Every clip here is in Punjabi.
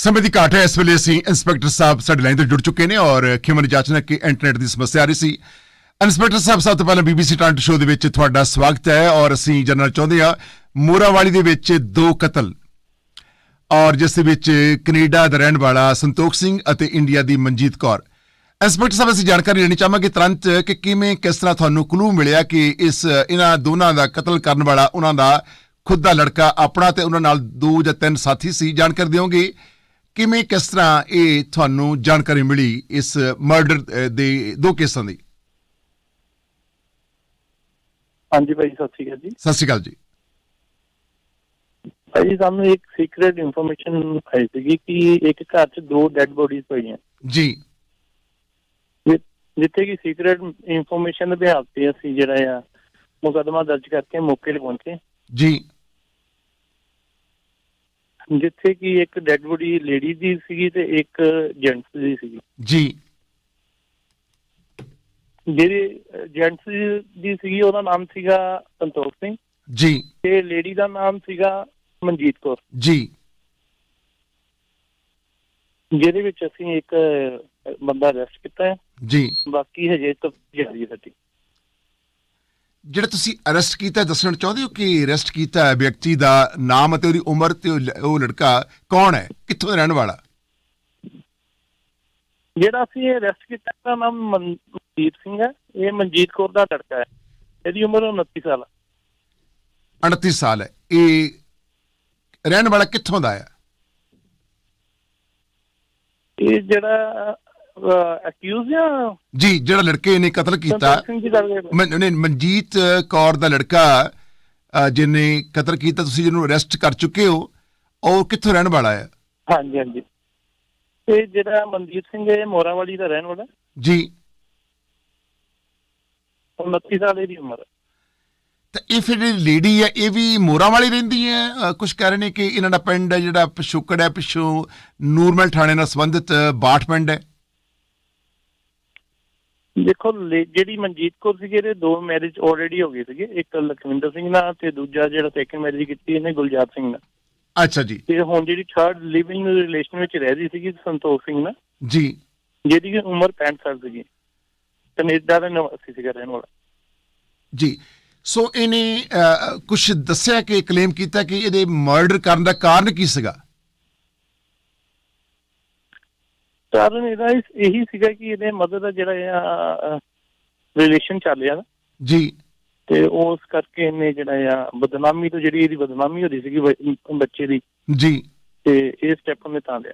ਸਮੇਂ ਦੀ ਘਾਟ ਹੈ, ਇਸ ਵੇਲੇ ਅਸੀਂ ਇੰਸਪੈਕਟਰ ਸਾਹਿਬ ਸਾਡੇ ਲਾਈਨ ਤੋਂ ਜੁੜ ਚੁੱਕੇ ਨੇ ਔਰ ਖਿਮਨ ਜਾਚਨਾ ਕਿ ਇੰਟਰਨੈਟ ਦੀ ਸਮੱਸਿਆ ਆ ਰਹੀ ਸੀ। ਇੰਸਪੈਕਟਰ ਸਾਹਿਬ, ਸਭ ਤੋਂ ਪਹਿਲਾਂ ਬੀਬੀਸੀ ਟਾਂਟ ਸ਼ੋਅ ਦੇ ਵਿੱਚ ਤੁਹਾਡਾ ਸਵਾਗਤ ਹੈ ਔਰ ਅਸੀਂ ਜਾਣਨਾ ਚਾਹੁੰਦੇ ਹਾਂ, ਮੋਰਾਵਾਲੀ ਦੇ ਵਿੱਚ ਦੋ ਕਤਲ ਔਰ ਜਿਸ ਦੇ ਵਿੱਚ ਕੈਨੇਡਾ ਦਾ ਰਹਿਣ ਵਾਲਾ ਸੰਤੋਖ ਸਿੰਘ ਅਤੇ ਇੰਡੀਆ ਦੀ ਮਨਜੀਤ ਕੌਰ। ਇੰਸਪੈਕਟਰ ਸਾਹਿਬ, ਅਸੀਂ ਜਾਣਕਾਰੀ ਲੈਣੀ ਚਾਹਾਂਗੇ ਤੁਰੰਤ ਕਿ ਕਿਵੇਂ, ਕਿਸ ਤਰ੍ਹਾਂ ਤੁਹਾਨੂੰ ਕਲੂ ਮਿਲਿਆ ਕਿ ਇਸ, ਇਹਨਾਂ ਦੋਨਾਂ ਦਾ ਕਤਲ ਕਰਨ ਵਾਲਾ ਉਹਨਾਂ ਦਾ ਖੁਦ ਦਾ ਲੜਕਾ ਆਪਣਾ ਤੇ ਉਹਨਾਂ ਨਾਲ ਦੋ ਜਾਂ ਤਿੰਨ ਸਾਥੀ ਸੀ, ਜਾਣਕਾਰੀ ਦਿਓਗੇ। ਕਿਵੇਂ ਕਿਸ ਤਰ੍ਹਾਂ ਇਹ ਤੁਹਾਨੂੰ ਜਾਣਕਾਰੀ ਮਿਲੀ ਇਸ ਮਰਡਰ ਦੇ ਦੋ ਕੇਸਾਂ ਦੀ? ਹਾਂਜੀ ਭਾਈ ਸਤਿ ਸ਼੍ਰੀ ਅਕਾਲ ਜੀ। ਸਤਿ ਸ਼੍ਰੀ ਅਕਾਲ ਜੀ। ਭਾਈ ਸਾਨੂੰ ਇੱਕ ਸੀਕ੍ਰੀਟ ਇਨਫੋਰਮੇਸ਼ਨ ਆਈ ਸੀਗੀ ਕਿ ਇੱਕ ਘਰ 'ਚ ਦੋ ਡੈੱਡ ਬੋਡੀਜ਼ ਪਈਆਂ। ਜੀ। ਜਿੱਥੇ ਕਿ ਸੀਕ੍ਰੀਟ ਇਨਫੋਰਮੇਸ਼ਨ ਦੇ ਬਿਹਾਫ ਤੇ ਅਸੀਂ ਜਿਹੜਾ ਆ ਮੁਕੱਦਮਾ ਦਰਜ ਕਰਕੇ ਮੌਕੇ ਤੇ ਪਹੁੰਚੇ। ਜੀ। ਜਿੱਥੇ ਕਿ ਇੱਕ ਡੈੱਡ ਬੋਡੀ ਲੇਡੀ ਦੀ ਸੀਗੀ ਤੇ ਇੱਕ ਜੈਂਟਸ ਦੀ ਸੀਗੀ। ਜੀ। ਜਿਹੜੀ ਜੈਂਟਸ ਦੀ ਸੀਗੀ ਉਹਦਾ ਨਾਮ ਸੀਗਾ ਸੰਤੋਖ ਸਿੰਘ। ਜੀ। ਤੇ ਲੇਡੀ ਦਾ ਨਾਮ ਸੀਗਾ ਮਨਜੀਤ ਕੌਰ। ਜੀ। ਜਿਹਦੇ ਵਿੱਚ ਅਸੀਂ ਇੱਕ ਬੰਦਾ ਅਰੈਸਟ ਕੀਤਾ ਹੈ। ਜੀ। ਬਾਕੀ ਹਜੇ ਤੱਕ ਜਾਰੀ ਹੈ ਸਾਡੀ। ਜਿਹੜਾ ਤੁਸੀਂ ਅਰੈਸਟ ਕੀਤਾ ਦੱਸਣਾ ਚਾਹੁੰਦੇ ਹੋ ਕਿ ਅਰੈਸਟ ਕੀਤਾ ਵਿਅਕਤੀ ਦਾ ਨਾਮ ਅਤੇ ਉਹਦੀ ਉਮਰ ਤੇ ਉਹ ਲੜਕਾ ਕੌਣ ਹੈ? ਕਿੱਥੋਂ ਦਾ ਰਹਿਣ ਵਾਲਾ? ਜਿਹੜਾ ਅਸੀਂ ਅਰੈਸਟ ਕੀਤਾ ਦਾ ਨਾਮ ਮਨ- ਮਨਜੀਤ ਸਿੰਘ ਹੈ। ਇਹ ਮਨਜੀਤ ਕੌਰ ਦਾ ਲੜਕਾ ਹੈ। ਇਹਦੀ ਉਮਰ 29 ਸਾਲ ਹੈ। 38 ਸਾਲ ਹੈ। ਇਹ ਰਹਿਣ ਵਾਲਾ ਕਿੱਥੋਂ ਦਾ ਹੈ? ਇਹ ਜਿਹੜਾ ਅਕਿਊਜ਼ ਆ ਜੀ ਜਿਹੜਾ ਲੜਕੇ ਨੇ ਕਤਲ ਕੀਤਾ ਸੰਤੋਖ ਸਿੰਘ ਦੀ ਗੱਲ ਕਰ ਰਹੇ ਹੋ? ਮਨ- ਉਹਨੇ ਮਨਜੀਤ ਕੌਰ ਦਾ ਲੜਕਾ ਅ, ਜਿਹਨੇ ਕਤਲ ਕੀਤਾ ਤੁਸੀਂ ਜਿਹਨੂੰ ਅਰੈਸਟ ਕਰ ਚੁੱਕੇ ਹੋ ਉਹ ਕਿੱਥੋਂ ਰਹਿਣ ਵਾਲਾ ਹੈ? ਹਾਂਜੀ ਹਾਂਜੀ। ਤੇ ਜਿਹੜਾ ਮਨਜੀਤ ਸਿੰਘ ਹੈ ਇਹ ਮੋਰਾਵਾਲੀ ਦਾ ਰਹਿਣ ਵਾਲਾ। ਜੀ। 29 ਸਾਲ ਦੀ ਉਮਰ ਹੈ। ਤਾਂ ਇਹ ਫਿਰ ਜਿਹੜੀ ਲੇਡੀ ਹੈ ਇਹ ਵੀ ਮੋਰਾਂ ਵਾਲੀ ਰਹਿੰਦੀ ਹੈ? ਕੁਝ ਕਹਿ ਰਹੇ ਨੇ ਕਿ ਇਹਨਾਂ ਦਾ ਪਿੰਡ ਹੈ ਜਿਹੜਾ ਪਿਛੋਕੜ ਹੈ ਪਿਛੋਂ ਨੂਰਮਲ ਥਾਣੇ ਨਾਲ ਸੰਬੰਧਿਤ ਬਾਠ ਪਿੰਡ ਹੈ। ਦੇਖੋ ਲੇ- ਜਿਹੜੀ ਮਨਜੀਤ ਕੌਰ ਸੀਗੇ ਇਹਦੇ ਦੋ ਮੈਰਿਜ ਆਲਰੇਡੀ ਹੋ ਗਏ ਸੀਗੇ। ਇੱਕ ਲਖਵਿੰਦਰ ਸਿੰਘ ਨਾਲ ਤੇ ਦੂਜਾ ਜਿਹੜਾ ਸੈਕੰਡ ਮੈਰਿਜ ਕੀਤੀ ਇਹਨੇ ਗੁਲਜ਼ਾਰ ਸਿੰਘ ਨਾਲ। ਅੱਛਾ ਜੀ। ਤੇ ਹੁਣ ਜਿਹੜੀ ਥਰਡ ਲਿਵਿੰਗ ਰਿਲੇਸ਼ਨ ਵਿੱਚ ਰਹਿ ਰਹੀ ਸੀਗੀ ਸੰਤੋਖ ਸਿੰਘ ਨਾਲ ਜੀ। ਜਿਹਦੀ ਕਿ ਉਮਰ 65 ਸਾਲ ਸੀਗੀ। ਕੈਨੇਡਾ ਦਾ ਨਿਵਾਸੀ ਸੀਗਾ ਰਹਿਣ ਵਾਲਾ। ਜੀ। ਸੋ ਇਹਨੇ ਕੁਝ ਦੱਸਿਆ ਕਿ ਕਲੇਮ ਕੀਤਾ ਕਿ ਇਹਦੇ ਮਰਡਰ ਕਰਨ ਦਾ ਕਾਰਨ ਕੀ ਸੀਗਾ? ਕਾਰਨ ਇਹਦਾ ਇਹੀ ਸੀਗਾ ਕਿ ਇਹਦੇ ਮਦਰ ਦਾ ਜਿਹੜਾ ਆ ਰਿਲੇਸ਼ਨ ਚੱਲ ਰਿਹਾ ਜੀ। ਤੇ ਉਸ ਕਰਕੇ ਇਹਨੇ ਜਿਹੜਾ ਆ ਬਦਨਾਮੀ ਤੋਂ ਜਿਹੜੀ ਇਹਦੀ ਬਦਨਾਮੀ ਹੋ ਰਹੀ ਸੀਗੀ ਬੱਚੇ ਦੀ ਜੀ। ਤੇ ਇਹ ਸਟੈਪ ਉਹਨੇ ਤਾਂ ਲਿਆ।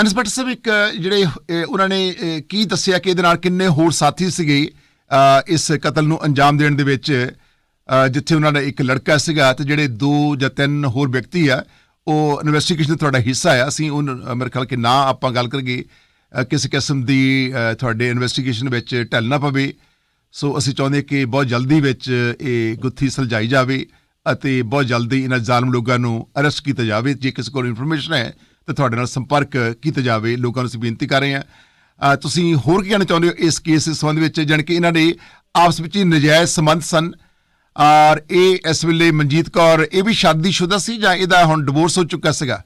ਇੰਸਪੈਕਟਰ ਸਾਹਿਬ ਇੱਕ ਜਿਹੜੇ ਉਹਨਾਂ ਨੇ ਕੀ ਦੱਸਿਆ ਕਿ ਇਹਦੇ ਨਾਲ ਕਿੰਨੇ ਹੋਰ ਸਾਥੀ ਸੀਗੇ ਇਸ ਕਤਲ ਨੂੰ ਅੰਜਾਮ ਦੇਣ ਦੇ ਵਿੱਚ ਜਿੱਥੇ ਉਹਨਾਂ ਦਾ ਇੱਕ ਲੜਕਾ ਸੀਗਾ ਤੇ ਜਿਹੜੇ ਦੋ ਜਾਂ ਤਿੰਨ ਹੋਰ ਵਿਅਕਤੀ ਆ ਉਹ ਇਨਵੈਸਟੀਗੇਸ਼ਨ ਦਾ ਤੁਹਾਡਾ ਹਿੱਸਾ ਆ ਅਸੀਂ ਉਹ ਮੇਰੇ ਖਿਆਲ ਕਿ ਨਾ ਆਪਾਂ ਗੱਲ ਕਰੀਏ ਕਿਸੇ ਕਿਸਮ ਦੀ ਤੁਹਾਡੇ ਇਨਵੈਸਟੀਗੇਸ਼ਨ ਵਿੱਚ ਢਲ ਨਾ ਪਵੇ। ਸੋ ਅਸੀਂ ਚਾਹੁੰਦੇ ਕਿ ਬਹੁਤ ਜਲਦੀ ਵਿੱਚ ਇਹ ਗੁੱਥੀ ਸੁਲਝਾਈ ਜਾਵੇ ਅਤੇ ਬਹੁਤ ਜਲਦੀ ਇਹਨਾਂ ਜ਼ਾਲਮ ਲੋਕਾਂ ਨੂੰ ਅਰੈਸਟ ਕੀਤਾ ਜਾਵੇ। ਜੇ ਕਿਸੇ ਕੋਲ ਇਨਫੋਰਮੇਸ਼ਨ ਹੈ, ਤਾਂ ਤੁਹਾਡੇ ਨਾਲ ਸੰਪਰਕ ਕੀਤਾ ਜਾਵੇ। ਲੋਕਾਂ ਨੂੰ ਅਸੀਂ ਬੇਨਤੀ ਕਰ ਰਹੇ ਹਾਂ। ਤੁਸੀਂ ਹੋਰ ਕੀ ਕਹਿਣਾ ਚਾਹੁੰਦੇ ਹੋ ਇਸ ਕੇਸ ਸੰਬੰਧ ਵਿੱਚ? ਜਾਣੀ ਕਿ ਇਹਨਾਂ ਦੇ ਆਪਸ ਵਿੱਚ ਹੀ ਨਜਾਇਜ਼ ਸੰਬੰਧ ਸਨ। ਔਰ ਇਹ ਇਸ ਵੇਲੇ ਮਨਜੀਤ ਕੌਰ ਇਹ ਵੀ ਸ਼ਾਦੀशुदा ਸੀ ਜਾਂ ਇਹਦਾ ਹੁਣ ਡਿਵੋਰਸ ਹੋ ਚੁੱਕਾ ਸੀਗਾ?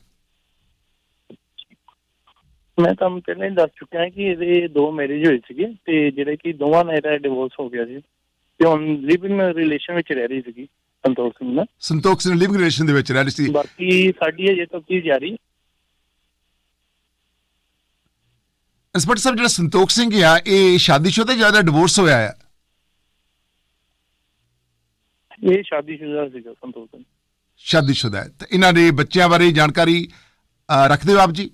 ਮੈਂ ਤੁਹਾਨੂੰ ਪਹਿਲਾਂ ਹੀ ਦੱਸ ਚੁੱਕਿਆ ਕਿ ਇਹਦੇ ਦੋ ਮੈਰਿਜ ਹੋਈ ਸੀਗੀ ਤੇ ਜਿਹੜੇ ਕਿ ਦੋਵਾਂ ਨਾਲ ਇਹਦਾ ਡਿਵੋਰਸ ਹੋ ਗਿਆ ਸੀ ਤੇ ਹੁਣ ਲਿਵਿੰਗ ਰਿਲੇਸ਼ਨ ਵਿੱਚ ਰਹਿ ਰਹੀ ਸੀਗੀ ਸੰਤੋਖ ਸਿੰਘ ਨਾਲ। ਸੰਤੋਖ ਸਿੰਘ ਲਿਵਿੰਗ ਰਿਲੇਸ਼ਨ ਦੇ ਵਿੱਚ ਰਹਿ ਰਹੀ ਸੀ। ਬਾਕੀ ਸਾਡੀ ਅਜੇ ਤੱਕ ਕੀ ਜਾਰੀ। ਇੰਸਪੈਕਟਰ ਸਾਹਿਬ ਜਿਹੜਾ ਸੰਤੋਖ ਸਿੰਘ ਆ ਇਹ ਸ਼ਾਦੀशुदा ਜਾਂ ਡਿਵੋਰਸ ਹੋਇਆ ਆ? ਇਹ ਸ਼ਾਦੀशुदा ਸੀਗਾ ਸੰਤੋਖ ਸਿੰਘ। ਸ਼ਾਦੀशुदा ਹੈ। ਤੇ ਇਹਨਾਂ ਦੇ ਬੱਚਿਆਂ ਬਾਰੇ ਜਾਣਕਾਰੀ ਰੱਖਦੇ ਹੋ ਆਪ ਜੀ?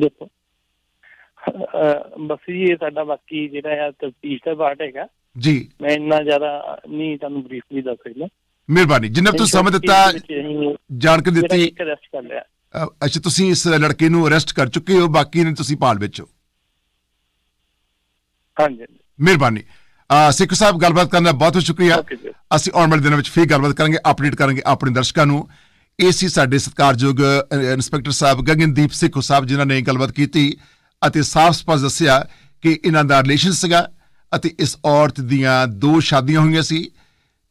ਦੇਖੋ ਬਸ ਇਹ ਸਾਡਾ ਬਾਕੀ ਜਿਹੜਾ ਹੈ ਤਫਤੀਸ਼ ਦਾ ਪਾਰਟ ਹੈਗਾ। ਜੀ। ਮੈਂ ਇੰਨਾ ਜ਼ਿਆਦਾ ਨਹੀਂ ਤੁਹਾਨੂੰ ਬਰੀਫਲੀ ਦੱਸ ਸਕਦਾ। ਮਿਹਰਬਾਨੀ। ਜਿੰਨਾ ਤੁਸੀਂ ਸਮਝ ਦਿੱਤਾ ਜਾਣਕਾਰੀ ਦਿੱਤੀ। ਅੱਛਾ ਤੁਸੀਂ ਇਸ ਲੜਕੇ ਨੂੰ ਅਰੈਸਟ ਕਰ ਚੁੱਕੇ ਹੋ ਬਾਕੀ ਨੇ ਤੁਸੀਂ ਪਾਲ ਵਿੱਚ ਹਾਂਜੀ। ਮਿਹਰਬਾਨੀ। ਸਿੱਖੋ ਸਾਹਿਬ ਗੱਲਬਾਤ ਕਰਨ ਦਾ ਬਹੁਤ ਬਹੁਤ ਸ਼ੁਕਰੀਆ। ਅਸੀਂ ਆਉਣ ਵਾਲੇ ਦਿਨਾਂ ਵਿੱਚ ਫੇਰ ਗੱਲਬਾਤ ਕਰਾਂਗੇ ਅਪਡੇਟ ਕਰਾਂਗੇ ਆਪਣੇ ਦਰਸ਼ਕਾਂ ਨੂੰ। ਇਹ ਸੀ ਸਾਡੇ ਸਤਿਕਾਰਯੋਗ ਅ, ਇੰਸਪੈਕਟਰ ਸਾਹਿਬ ਗਗਨਦੀਪ ਸਿੱਖੋ ਸਾਹਿਬ ਜਿਨ੍ਹਾਂ ਨੇ ਗੱਲਬਾਤ ਕੀਤੀ ਅਤੇ ਸਾਫ਼ ਸਪਸ਼ਟ ਦੱਸਿਆ ਕਿ ਇਹਨਾਂ ਦਾ ਰਿਲੇਸ਼ਨ ਸੀਗਾ ਅਤੇ ਇਸ ਔਰਤ ਦੀਆਂ ਦੋ ਸ਼ਾਦੀਆਂ ਹੋਈਆਂ ਸੀ।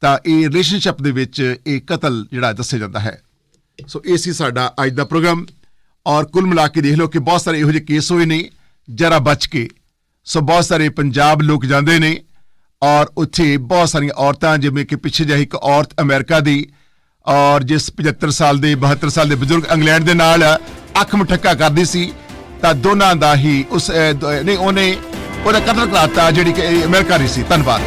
ਤਾਂ ਇਹ ਰਿਲੇਸ਼ਨਸ਼ਿਪ ਦੇ ਵਿੱਚ ਇਹ ਕਤਲ ਜਿਹੜਾ ਦੱਸਿਆ ਜਾਂਦਾ ਹੈ। ਸੋ ਇਹ ਸੀ ਸਾਡਾ ਅੱਜ ਦਾ ਪ੍ਰੋਗਰਾਮ। ਔਰ ਕੁੱਲ ਮਿਲਾ ਕੇ ਦੇਖ ਲਓ ਕਿ ਬਹੁਤ ਸਾਰੇ ਇਹੋ ਜਿਹੇ ਕੇਸ ਹੋਏ ਨੇ ਜਰਾ ਬਚ ਕੇ। ਸੋ ਬਹੁਤ ਸਾਰੇ ਪੰਜਾਬ ਲੋਕ ਜਾਂਦੇ ਨੇ। ਔਰ ਉੱਥੇ ਬਹੁਤ ਸਾਰੀਆਂ ਔਰਤਾਂ ਜਿਵੇਂ ਕਿ ਪਿੱਛੇ ਜਿਹੇ ਇੱਕ ਔਰਤ ਅਮਰੀਕਾ ਦੀ ਔਰ ਜਿਸ 75 ਸਾਲ ਦੇ 72 ਸਾਲ ਦੇ ਬਜ਼ੁਰਗ ਇੰਗਲੈਂਡ ਦੇ ਨਾਲ ਅੱਖ ਮਠੱਕਾ ਕਰਦੀ ਸੀ ਤਾਂ ਦੋਨਾਂ ਦਾ ਹੀ ਉਸ ਅਹ, ਨਹੀਂ ਉਹਨੇ ਉਹਦਾ ਕਤਲ ਕਰਾਤਾ ਜਿਹੜੀ ਕਿ ਅਮਰੀਕਾ ਦੀ ਸੀ। ਧੰਨਵਾਦ।